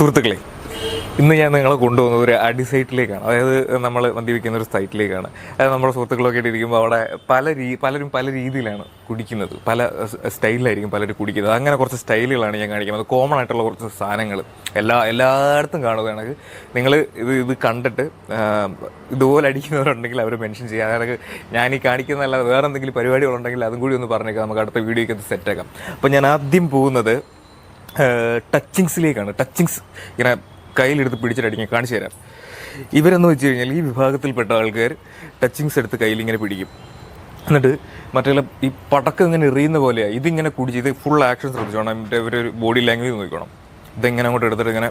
സുഹൃത്തുക്കളെ ഇന്ന് ഞാൻ നിങ്ങളെ കൊണ്ടുപോകുന്നത് ഒരു അടി സൈറ്റിലേക്കാണ്. അതായത് നമ്മൾ മദ്യപിക്കുന്ന ഒരു സൈറ്റിലേക്കാണ്. അതായത് നമ്മുടെ സുഹൃത്തുക്കളൊക്കെ ആയിട്ട് ഇരിക്കുമ്പോൾ അവിടെ പല രീ പലരും പല രീതിയിലാണ് കുടിക്കുന്നത്. പല സ്റ്റൈലിലായിരിക്കും പലരും കുടിക്കുന്നത്. അങ്ങനെ കുറച്ച് സ്റ്റൈലുകളാണ് ഞാൻ കാണിക്കുന്നത്. കോമൺ ആയിട്ടുള്ള കുറച്ച് സാധനങ്ങൾ എല്ലാ എല്ലായിടത്തും കാണുകയാണ് നിങ്ങൾ ഇത് ഇത് കണ്ടിട്ട് ഇതുപോലെ അടിക്കുന്നവരുണ്ടെങ്കിൽ അവർ മെൻഷൻ ചെയ്യുക. അതായത് ഞാൻ ഈ കാണിക്കുന്നതല്ലാതെ വേറെ എന്തെങ്കിലും പരിപാടികളുണ്ടെങ്കിൽ അതും കൂടി ഒന്ന് പറഞ്ഞേക്കാം. നമുക്ക് അടുത്ത വീഡിയോയ്ക്ക് അത് സെറ്റാക്കാം അപ്പോൾ ഞാൻ ആദ്യം പോകുന്നത് ടച്ചിങ്സിലേക്കാണ് ടച്ചിങ്സ് ഇങ്ങനെ കയ്യിലെടുത്ത് പിടിച്ചിട്ടടിക്കാൻ കാണിച്ചു തരാം. ഇവരെന്ന് വെച്ച് കഴിഞ്ഞാൽ ഈ വിഭാഗത്തിൽപ്പെട്ട ആൾക്കാർ ടച്ചിങ്സ് എടുത്ത് കയ്യിൽ ഇങ്ങനെ പിടിക്കും. എന്നിട്ട് മറ്റേ ഈ പടക്കം ഇങ്ങനെ എറിയുന്ന പോലെയാണ് ഇതിങ്ങനെ കുടിച്ച് ഇത് ഫുൾ ആക്ഷൻ ശ്രദ്ധിച്ചോണം. മറ്റേ ഒരു ബോഡി ലാംഗ്വേജ് നോക്കണം ഇതെങ്ങനെ അങ്ങോട്ട് എടുത്തിട്ട് ഇങ്ങനെ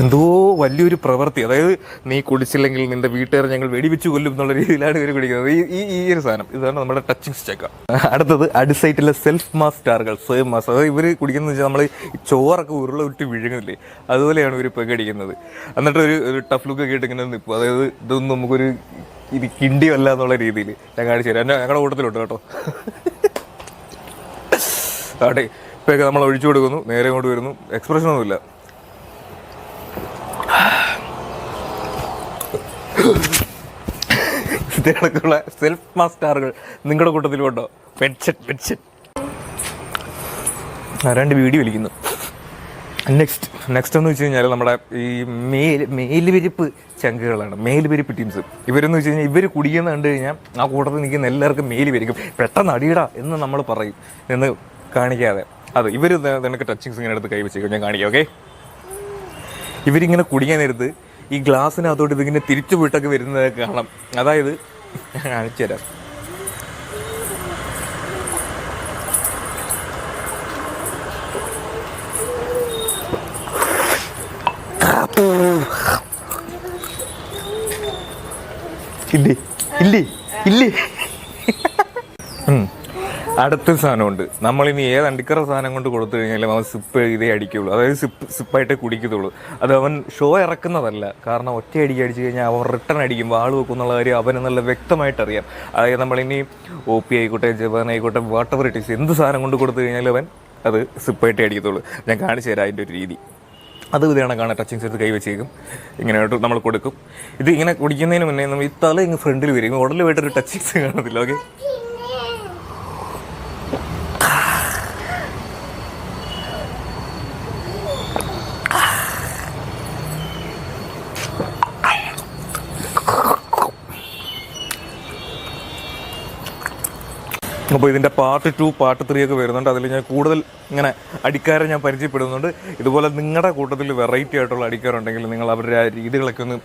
എന്തോ വലിയൊരു പ്രവൃത്തി. അതായത് നീ കുടിച്ചില്ലെങ്കിൽ നിന്റെ വീട്ടുകാർ ഞങ്ങൾ വെടിവെച്ചു കൊല്ലും എന്നുള്ള രീതിയിലാണ് ഇവർ കുടിക്കുന്നത്. ഈ ഈ ഈ ഒരു സാധനം. ഇതാണ് നമ്മുടെ ടച്ചിങ് സ്റ്റേക്ക അടുത്തത് അടിസൈറ്റിലെ സെൽഫ് മാസ് സ്വയം മാസ് അതായത് ഇവർ കുടിക്കുന്നത് വെച്ചാൽ നമ്മൾ ചോറൊക്കെ ഉരുള വിട്ട് വിഴുങ്ങുന്നില്ലേ? അതുപോലെയാണ് ഇവർ ഇപ്പം അടിക്കുന്നത്. എന്നിട്ട് ഒരു ഒരു ടഫ് ലുക്ക് ഒക്കെ ഇട്ടിങ്ങനെ നിൽക്കും അതായത് ഇതൊന്നും നമുക്കൊരു ഇത് കിണ്ടിയല്ല എന്നുള്ള രീതിയിൽ ഞാൻ കാണിച്ചു തരാം. ഞങ്ങളുടെ കൂട്ടത്തിലുണ്ട് കേട്ടോ. ആട്ടെ ഇപ്പോഴൊക്കെ നമ്മൾ ഒഴിച്ചു കൊടുക്കുന്നു. നേരെ ഇങ്ങോട്ട് വരുന്നു. എക്സ്പ്രഷൻ ഇത് സെൽഫ് മാസ്റ്റാറുകൾ നിങ്ങളുടെ കൂട്ടത്തിലുണ്ടോ പെൻഷൻ പെൻഷൻ രണ്ട് വീഡിയോ വലിക്കുന്നു നെക്സ്റ്റ് നെക്സ്റ്റ് എന്ന് വെച്ച് കഴിഞ്ഞാൽ നമ്മുടെ ഈ മേൽ മേൽവിരിപ്പ് ചങ്കുകളാണ് മേൽവിരിപ്പ് ടീംസ് ഇവരെന്ന് വെച്ച് കഴിഞ്ഞാൽ ഇവർ കുടിക്കുന്ന കണ്ടു കഴിഞ്ഞാൽ ആ കൂട്ടത്തിൽ നിൽക്കുന്ന എല്ലാവർക്കും മേൽ വരിക്കും. പെട്ടെന്ന് അടിയിടാ എന്ന് നമ്മൾ പറയും എന്ന് കാണിക്കാതെ. അത് ഇവർ നിനക്ക് ടച്ചിങ്സ് ഇങ്ങനെ എടുത്ത് കൈവച്ചേക്കും ഞാൻ കാണിക്കാം ഓക്കെ ഇവരിങ്ങനെ കുടിക്കാൻ നേരത്ത് ഈ ഗ്ലാസ്സിനകത്തോട്ട് ഇതിങ്ങനെ തിരിച്ചു പോയിട്ടൊക്കെ വരുന്നത് കാണാം. അതായത് ഞാൻ കാണിച്ചു തരാം. ഇല്ലേ? ഇല്ലേ? ഇല്ലേ. അടുത്തൊരു സാധനമുണ്ട്. നമ്മളിനി ഏത് അണ്ടിക്കറ സാധനം കൊണ്ട് കൊടുത്തു കഴിഞ്ഞാലും അവൻ സിപ്പ് ഇതേ അടിക്കുള്ളൂ. അതായത് സിപ്പ് സിപ്പായിട്ടേ കുടിക്കത്തുള്ളൂ. അത് അവൻ ഷോ ഇറക്കുന്നതല്ല. കാരണം ഒറ്റ അടിക്ക് അടിച്ചു കഴിഞ്ഞാൽ അവൻ റിട്ടേൺ അടിക്കും വാൾ വെക്കും എന്നുള്ള കാര്യം അവൻ എന്നുള്ള വ്യക്തമായിട്ട് അറിയാം അതായത് നമ്മളിനി ഒ പി ആയിക്കോട്ടെ ജപ്പാൻ ആയിക്കോട്ടെ വാട്ടർ എവർ ഇറ്റ് എന്ത് സാധനം കൊണ്ട് കൊടുത്തു കഴിഞ്ഞാലും അവൻ അത് സിപ്പായിട്ടേ അടിക്കത്തുള്ളൂ. ഞാൻ കാണിച്ചു തരാം അതിന്റെ ഒരു രീതി. അത് ഇതാണ് കാണാൻ ടച്ചിങ്സ് എടുത്ത് കൈവച്ചേക്കും ഇങ്ങനെ നമ്മൾ കൊടുക്കും. ഇത് ഇങ്ങനെ കുടിക്കുന്നതിന് മുന്നേ നമ്മൾ ഈ തല ഇങ്ങ് ഫ്രണ്ടിൽ വരും. ഉടലുമായിട്ടൊരു ടച്ചിങ് ടച്ചിങ്സ് കാണത്തില്ല ഓക്കെ അപ്പോൾ ഇതിന്റെ പാർട്ട് ടു പാർട്ട് ത്രീ ഒക്കെ വരുന്നുണ്ട്. അതിൽ ഞാൻ കൂടുതൽ ഇങ്ങനെ അടിക്കാരെ ഞാൻ പരിചയപ്പെടുന്നുണ്ട്. ഇതുപോലെ നിങ്ങളുടെ കൂട്ടത്തിൽ വെറൈറ്റി ആയിട്ടുള്ള അടിക്കാറുണ്ടെങ്കിൽ നിങ്ങൾ അവരുടെ ആ രീതികളൊക്കെ ഒന്ന്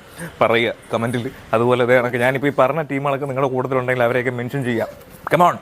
പറയുക കമന്റിൽ അതുപോലെ അതേ കണക്ക്. ഞാനിപ്പോൾ ഈ പറഞ്ഞ ടീമുകളൊക്കെ നിങ്ങളുടെ കൂട്ടത്തിലുണ്ടെങ്കിൽ അവരെയൊക്കെ മെൻഷൻ ചെയ്യാം. കമോൺ